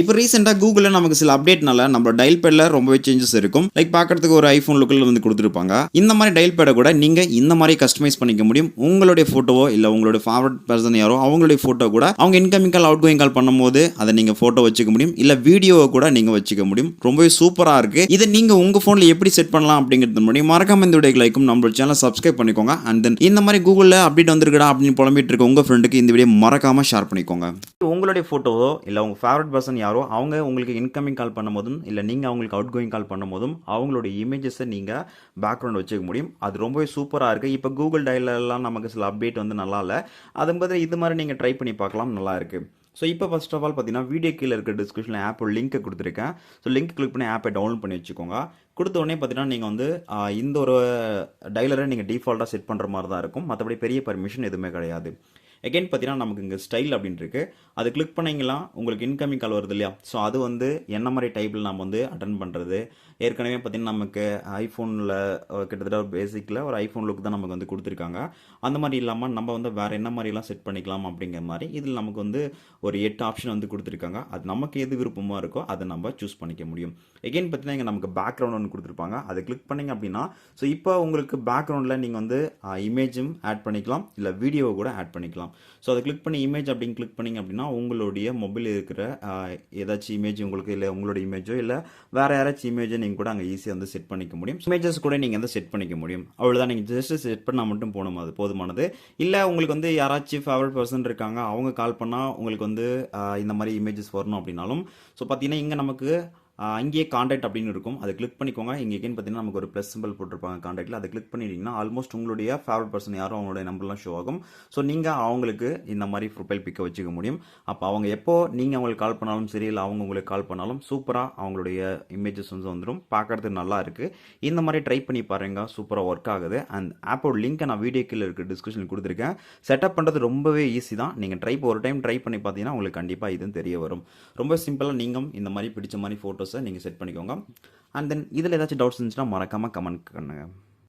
இப்போ ரீசெண்டாக கூகுளில் நமக்கு சில அப்டேட்னால நம்ம டயல் பேடில் ரொம்பவே சேஞ்சஸ் இருக்கும். லைக் பார்க்கறதுக்கு ஒரு ஐஃபோன் லுக்கில் வந்து கொடுத்துருப்பாங்க. இந்த மாதிரி டயல் பேடை கூட நீங்கள் இந்த மாதிரி கஸ்டமைஸ் பண்ணிக்க முடியும். உங்களுடைய ஃபோட்டோவோ இல்லை உங்களுடைய ஃபார்வர்ட் பர்சன் யாரோ அவங்களுடைய ஃபோட்டோ கூட அவங்க incoming call outgoing call பண்ணும்போது அதை நீங்கள் ஃபோட்டோ வச்சுக்க முடியும். இல்லை வீடியோவை கூட நீங்கள் வச்சுக்க முடியும். ரொம்பவே சூப்பராக இருக்குது இதை நீங்கள் உங்கள் ஃபோனில் எப்படி செட் பண்ணலாம் அப்படிங்கிறது முடியும் மறக்காம இந்த வீடியோ லைக்கும் நம்மளோட சேனல் சப்ஸ்கிரைப் பண்ணிக்கோங்க. அண்ட் தென் இந்த மாதிரி கூகுளில் அப்டேட் வந்திருக்கடா அப்படின்னு புலம்பிட்டு இருக்க உங்கள் ஃப்ரெண்டுக்கு இந்த வீடியோ மறக்காமல் ஷேர் பண்ணிக்கோங்க. உங்களுடைய ஃபோட்டோவோ இல்லை உங்கள் ஃபேவரட் பர்சன் யாரோ அவங்க உங்களுக்கு இன்கமிங் கால் பண்ணும்போதும் இல்லை நீங்கள் அவங்களுக்கு அவுட் கோயிங் கால் பண்ணும்போதும் அவங்களோட இமேஜஸை நீங்கள் பேக்ரவுண்ட் வச்சுக்க முடியும். அது ரொம்பவே சூப்பராக இருக்குது இப்போ கூகுள் டயலெல்லாம் நமக்கு சில அப்டேட் வந்து நல்லா இல்லை. அது பதில் இது மாதிரி நீங்கள் ட்ரை பண்ணி பார்க்கலாம் நல்லா இருக்குது ஸோ இப்போ ஃபர்ஸ்ட் ஆஃப் ஆல் பார்த்தீங்கன்னா வீடியோ கீழே இருக்க டிஸ்கிரிப்ஷனில் ஆப்போட லிங்க்கை கொடுத்துருக்கேன். ஸோ லிங்க் கிளிக் பண்ணி ஆப்பை டவுன்லோட் பண்ணி வச்சுக்கோங்க. கொடுத்த உடனே பார்த்தீங்கன்னா நீங்கள் வந்து இந்த ஒரு டைலரை நீங்கள் டிஃபால்ட்டாக செட் பண்ணுற மாதிரி தான் இருக்கும். மற்றபடி பெரிய பர்மிஷன் எதுவுமே கிடையாது. எகைன் பார்த்தீங்கன்னா நமக்கு இங்கே ஸ்டைல் அப்படின்னு இருக்குது அது கிளிக் பண்ணிங்கன்னா உங்களுக்கு இன்கமிங் கால் வருது இல்லையா? ஸோ அது வந்து என்ன மாதிரி டைப்பில் நம்ம வந்து அட்டன் பண்ணுறது ஏற்கனவே பார்த்தீங்கன்னா நமக்கு ஐஃபோனில் கிட்டத்தட்ட ஒரு பேசிக்கில் ஒரு ஐஃபோன் லுக் தான் நமக்கு வந்து கொடுத்துருக்காங்க. அந்த மாதிரி இல்லாமல் நம்ம வந்து வேறு என்ன மாதிரிலாம் செட் பண்ணிக்கலாம் அப்படிங்கிற மாதிரி இதில் நமக்கு வந்து ஒரு எட்டு ஆப்ஷன் வந்து கொடுத்துருக்காங்க. அது நமக்கு எது விருப்பமாக இருக்கோ அதை நம்ம சூஸ் பண்ணிக்க முடியும். எகைன் பார்த்தீங்கன்னா இங்கே நமக்கு பேக்ரவுண்ட் ஒன்று கொடுத்துருப்பாங்க. அதை கிளிக் பண்ணீங்க அப்படின்னா ஸோ இப்போ உங்களுக்கு பேக்ரவுண்டில் நீங்கள் வந்து இமேஜும் ஆட் பண்ணிக்கலாம். இல்லை வீடியோவை கூட ஆட் பண்ணிக்கலாம். ஸோ அதை கிளிக் பண்ணி இமேஜ் அப்படின்னு கிளிக் பண்ணிங்க அப்படின்னா உங்களுடைய மொபைல் இருக்கிற ஏதாச்சும் இமேஜ் உங்களுக்கு இல்லை உங்களோட இமேஜோ இல்லை வேறு யாராச்சும் இமேஜை நீங்கள் கூட அங்கே ஈஸியாக வந்து செட் பண்ணிக்க முடியும். இமேஜஸ் கூட நீங்கள் வந்து செட் பண்ணிக்க முடியும். அவ்வளோதான் நீங்கள் ஜஸ்ட் செட் பண்ணால் மட்டும் போகணும் அது போதுமானது. இல்லை உங்களுக்கு வந்து யாராச்சும் ஃபேவரட் பர்சன் இருக்காங்க அவங்க கால் பண்ணால் உங்களுக்கு வந்து இந்த மாதிரி இமேஜஸ் வரணும் அப்படின்னாலும் ஸோ பார்த்தீங்கன்னா இங்கே நமக்கு அங்கேயே காண்டாக்ட் அப்படின்னு இருக்கும். அதை கிளிக் பண்ணிக்கோங்க. இங்கே எகேன் பார்த்தீங்கன்னா நமக்கு ஒரு ப்ளஸ் சிம்பிள் போட்டிருப்பாங்க காண்டாக்டில் அதை கிளிக் பண்ணிட்டீங்கன்னா ஆல்மோஸ்ட் உங்களுடைய ஃபேவரட் பர்சன் யாரும் அவங்களுடைய நம்பர்லாம் ஷோ ஆகும். ஸோ நீங்கள் அவங்களுக்கு இந்த மாதிரி ப்ரொஃபைல் பிக்கை வச்சுக்க முடியும். அப்போ அவங்க எப்போ நீங்கள் அவங்களுக்கு கால் பண்ணாலும் சரி இல்லை அவங்க உங்களுக்கு கால் பண்ணாலும் சூப்பராக அவங்களுடைய இமேஜஸ் வந்து வந்துடும் பார்க்கறதுக்கு நல்லா இருக்குது இந்த மாதிரி ட்ரை பண்ணி பாருங்க. சூப்பராக ஒர்க் ஆகுது. அண்ட் ஆப்போட லிங்க்கை நான் வீடியோ கீழே இருக்க டிஸ்கிரிப்ஷனில் கொடுத்துருக்கேன். செட்டப் பண்ணுறது ரொம்பவே ஈஸி தான். நீங்கள் ட்ரை ஒரு டைம் ட்ரை பண்ணி பார்த்தீங்கன்னா உங்களுக்கு கண்டிப்பாக இதுவும் தெரிய வரும். ரொம்ப சிம்பிளாக நீங்கள் இந்த மாதிரி பிடிச்ச மாதிரி ஃபோட்டோ பர்பஸை நீங்கள் செட் பண்ணிக்கோங்க. அண்ட் தென் இதில் ஏதாச்சும் டவுட்ஸ் இருந்துச்சுன்னா மறக்காமல் கமெண்ட் பண்ணுங்கள்